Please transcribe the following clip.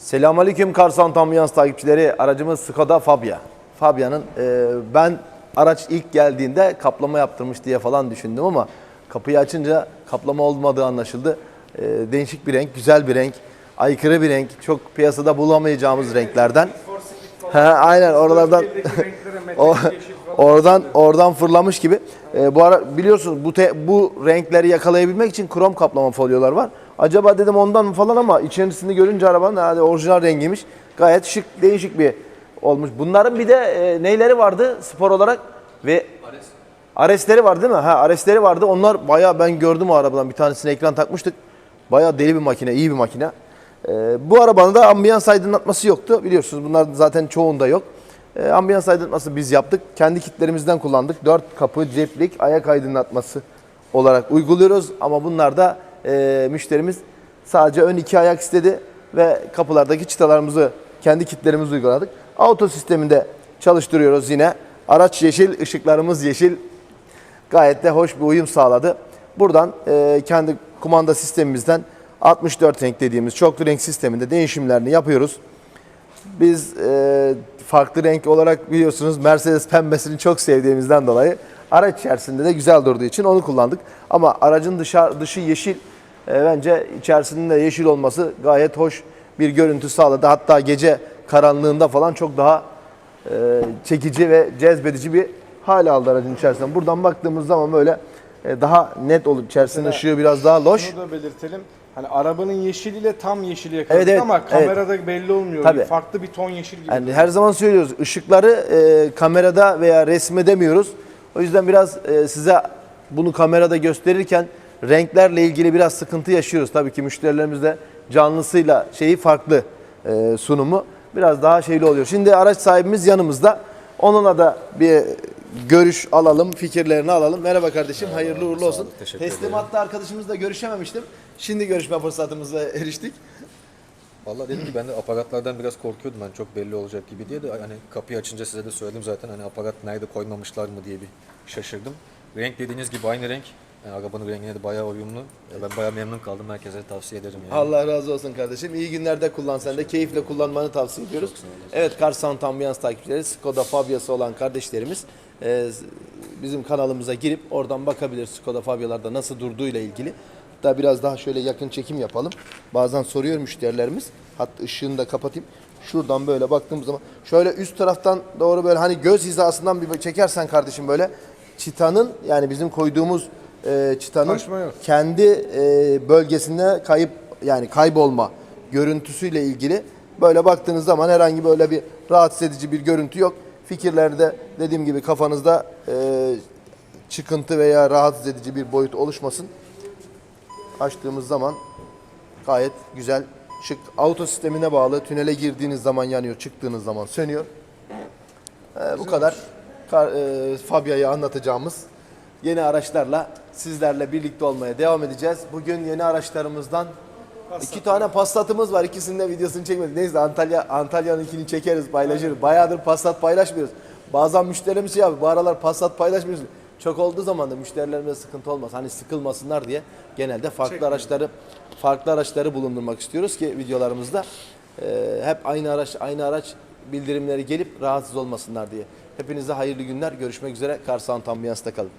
Selamünaleyküm Karsan Ambiyans takipçileri. Aracımız Skoda Fabia. Fabia'nın e, ben araç ilk geldiğinde kaplama yaptırmış diye falan düşündüm ama kapıyı açınca kaplama olmadığı anlaşıldı. E, değişik bir renk, güzel bir renk, aykırı bir renk. Çok piyasada bulamayacağımız renklerden. He, aynen oralardan o, oradan oradan fırlamış gibi. E, bu ara biliyorsunuz bu te- bu renkleri yakalayabilmek için krom kaplama folyolar var. Acaba dedim ondan mı falan ama içerisini görünce arabanın herhalde orijinal rengiymiş. Gayet şık, değişik bir olmuş. Bunların bir de e, neyleri vardı spor olarak ve Aresleri var değil mi? Ha Aresleri vardı. Onlar bayağı ben gördüm o arabadan. Bir tanesine ekran takmıştık. Bayağı deli bir makine, iyi bir makine. Ee, bu arabanın da ambiyans aydınlatması yoktu. Biliyorsunuz bunlar zaten çoğunda yok. Ee, ambiyans aydınlatması biz yaptık. Kendi kitlerimizden kullandık. 4 kapı, ceplik, ayak aydınlatması olarak uyguluyoruz. Ama bunlar da e, müşterimiz sadece ön iki ayak istedi ve kapılardaki çıtalarımızı kendi kitlerimizi uyguladık. Auto sisteminde çalıştırıyoruz yine. Araç yeşil, ışıklarımız yeşil. Gayet de hoş bir uyum sağladı. Buradan e, kendi kumanda sistemimizden 64 renk dediğimiz çoklu renk sisteminde değişimlerini yapıyoruz. Biz e, farklı renk olarak biliyorsunuz Mercedes pembesini çok sevdiğimizden dolayı araç içerisinde de güzel durduğu için onu kullandık. Ama aracın dışarı, dışı yeşil e, bence içerisinde de yeşil olması gayet hoş bir görüntü sağladı. Hatta gece karanlığında falan çok daha e, çekici ve cezbedici bir hal aldı aracın içerisinde. Buradan baktığımız zaman böyle e, daha net olur. İçerisinin Mesela ışığı biraz daha loş. Şunu da belirtelim. Hani arabanın yeşiliyle tam yeşili yakaladık Evet, evet, ama evet. kamerada belli olmuyor. Tabii. Farklı bir ton yeşil gibi. Yani her zaman söylüyoruz ışıkları e, kamerada veya resmedemiyoruz. O yüzden biraz e, size bunu kamerada gösterirken renklerle ilgili biraz sıkıntı yaşıyoruz. Tabii ki müşterilerimiz de canlısıyla şeyi farklı e, sunumu biraz daha şeyli oluyor. Şimdi araç sahibimiz yanımızda. Onunla da bir görüş alalım, fikirlerini alalım. Merhaba kardeşim, hayırlı uğurlu olsun. olun, teşekkür ederim. Teslimatta arkadaşımızla görüşememiştim. Şimdi görüşme fırsatımıza eriştik. Vallahi dedim ki ben de aparatlardan biraz korkuyordum ben çok belli olacak gibi diye de hani kapıyı açınca size de söyledim zaten hani aparat nerede koymamışlar mı diye bir şaşırdım. Renk dediğiniz gibi aynı renk. Yani arabanın rengine de bayağı uyumlu. Ya Ben bayağı memnun kaldım. Herkese tavsiye ederim yani. Allah razı olsun kardeşim. İyi günlerde kullan sen de. Keyifle kullanmanı tavsiye ediyoruz. Evet Car Sound Ambiyans takipçileri Skoda Fabia'sı olan kardeşlerimiz e, bizim kanalımıza girip oradan bakabilir Skoda Fabia'larda nasıl durduğuyla ilgili. Hatta biraz daha şöyle yakın çekim yapalım. Bazen soruyor müşterilerimiz. Hatta ışığını da kapatayım. Şuradan böyle baktığımız zaman şöyle üst taraftan doğru böyle hani göz hizasından bir çekersen kardeşim böyle çıtanın yani bizim koyduğumuz e, çıtanın Taşma yok. kendi e, bölgesinde kayıp yani kaybolma görüntüsüyle ilgili böyle baktığınız zaman herhangi böyle bir rahatsız edici bir görüntü yok. Fikirlerde dediğim gibi kafanızda e, çıkıntı veya rahatsız edici bir boyut oluşmasın. Açtığımız zaman gayet güzel şık. Auto sistemine bağlı. Tünele girdiğiniz zaman yanıyor, çıktığınız zaman sönüyor. Ee, bu kadar Kar, e, Fabia'yı anlatacağımız yeni araçlarla sizlerle birlikte olmaya devam edeceğiz. Bugün yeni araçlarımızdan iki tane Passat'ımız var. İkisinin de videosunu çekmedik. Neyse Antalya Antalya'nınkini çekeriz, paylaşırız. Bayağıdır Passat paylaşmıyoruz. Bazen müşterimiz şey abi bu aralar Passat paylaşmıyoruz. Çok olduğu zaman da müşterilerimize sıkıntı olmaz. Hani sıkılmasınlar diye genelde farklı araçları farklı araçları bulundurmak istiyoruz ki videolarımızda e, hep aynı araç aynı araç bildirimleri gelip rahatsız olmasınlar diye. Hepinize hayırlı günler. Görüşmek üzere. Kar Sound Ambiyans'ta kalın.